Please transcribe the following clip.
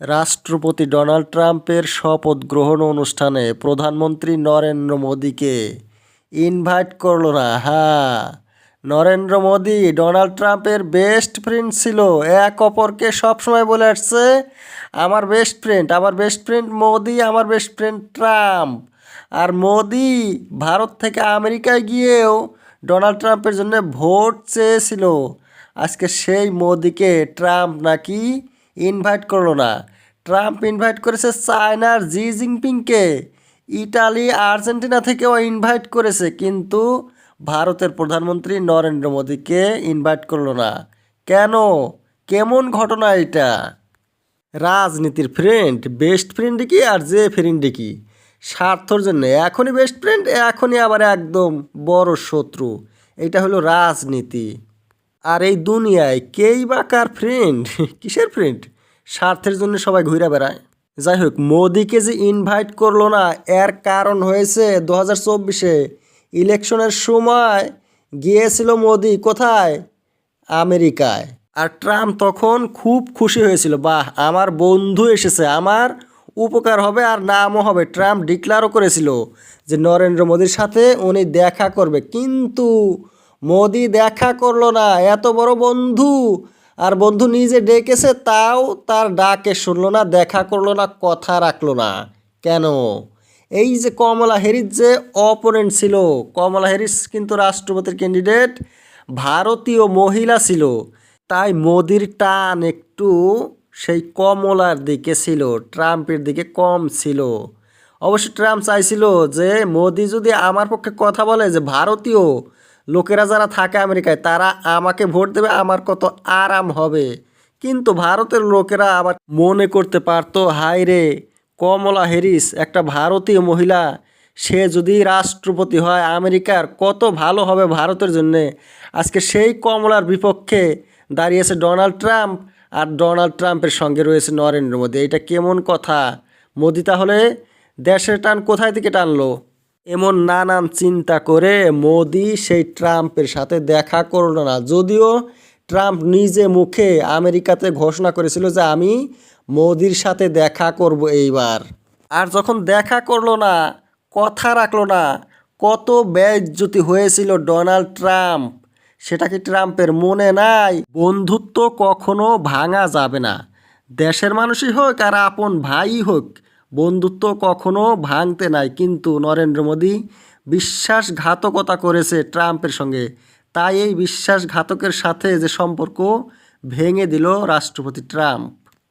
রাষ্ট্রপতি ডোনাল্ড ট্রাম্পের শপথ গ্রহণ অনুষ্ঠানে প্রধানমন্ত্রী নরেন্দ্র মোদীকে ইনভাইট করল না। হ্যাঁ নরেন্দ্র মোদী, ডোনাল্ড ট্রাম্পের বেস্ট ফ্রেন্ড ছিল। এক অপরকে সবসময় বলে আসছে, আমার বেস্ট ফ্রেন্ড, আমার বেস্ট ফ্রেন্ড মোদি, আমার বেস্ট ফ্রেন্ড ট্রাম্প। আর মোদি ভারত থেকে আমেরিকায় গিয়েও ডোনাল্ড ট্রাম্পের জন্য ভোট চেয়েছিল। আজকে সেই মোদিকে ট্রাম্প নাকি ইনভাইট করল না। ট্রাম্প ইনভাইট করেছে চায়নার জি জিনপিংকে। ইটালি, আর্জেন্টিনা থেকেও ইনভাইট করেছে, কিন্তু ভারতের প্রধানমন্ত্রী নরেন্দ্র মোদীকে ইনভাইট করল না। কেন? কেমন ঘটনা এটা? রাজনীতির ফ্রেন্ড বেস্ট ফ্রেন্ড কি আর যে ফ্রেন্ড কি? স্বার্থর জন্য, এখনই বেস্ট ফ্রেন্ড এখনই আবার একদম বড় শত্রু। এটা হলো রাজনীতি। আর এই দুনিয়ায় কেই বা কার ফ্রেন্ড কিসের ফ্রেন্ড স্বার্থের জন্য সবাই ঘুরে বেড়ায়। যাই হোক, মোদিকে যে ইনভাইট করল না, এর কারণ হয়েছে দু হাজার চব্বিশে ইলেকশনের সময় গিয়েছিল মোদি কোথায়? আমেরিকায়। আর ট্রাম্প তখন খুব খুশি হয়েছিল, বাহ, আমার বন্ধু এসেছে, আমার উপকার হবে আর নামও হবে। ট্রাম্প ডিক্লারও করেছিল যে নরেন্দ্র মোদীর সাথে উনি দেখা করবে। কিন্তু মোদি দেখা করল না, এত বড় বন্ধু। আর বন্ধু নিজে ডেকেছে, তাও তার ডাকে শুনলো না, দেখা করল না, কথা রাখল না। কেন? এই যে কমলা হ্যারিস যে অপোনেন্ট ছিল, কমলা হ্যারিস কিন্তু রাষ্ট্রপতির ক্যান্ডিডেট ভারতীয় মহিলা ছিল। তাই মোদির টান একটু সেই কমলার দিকে ছিল, ট্রাম্পের দিকে কম ছিল। অবশ্য ট্রাম্প চাইছিল যে, মোদি যদি আমার পক্ষে কথা বলে যে, ভারতীয় লোকেরা যারা থাকে আমেরিকায়, তারা আমাকে ভোট দেবে, আমার কত আরাম হবে। কিন্তু ভারতের লোকেরা আবার মনে করতে পারতো, হায় রে, কমলা হ্যারিস, একটা ভারতীয় মহিলা, সে যদি রাষ্ট্রপতি হয়, আমেরিকার কত ভালো হবে ভারতের জন্যে। আজকে সেই কমলার বিপক্ষে দাঁড়িয়েছে ডোনাল্ড ট্রাম্প, আর ডোনাল্ড ট্রাম্পের সঙ্গে রয়েছে নরেন্দ্র মোদী। এটা কেমন কথা? মোদি তাহলে দেশের টান কোথায় থেকে টানলো? এমন নানান চিন্তা করে মোদি সেই ট্রাম্পের সাথে দেখা করল না। যদিও ট্রাম্প নিজে মুখে আমেরিকাতে ঘোষণা করেছিল যে আমি মোদির সাথে দেখা করব এইবার। আর যখন দেখা করল না, কথা রাখল না, কত ব্যয়জ্যোতি হয়েছিল ডোনাল্ড ট্রাম্প। সেটা কি ট্রাম্পের মনে নাই? বন্ধুত্ব কখনো ভাঙা যাবে না। দেশের মানুষই হোক আর আপন ভাই হোক বন্ধুত্ব কখনো ভাঙতে নাই। কিন্তু নরেন্দ্র মোদী বিশ্বাসঘাতকতা করেছে ট্রাম্পের সঙ্গে। তাই এই বিশ্বাসঘাতকের সাথে যে সম্পর্ক ভেঙে দিল রাষ্ট্রপতি ট্রাম্প।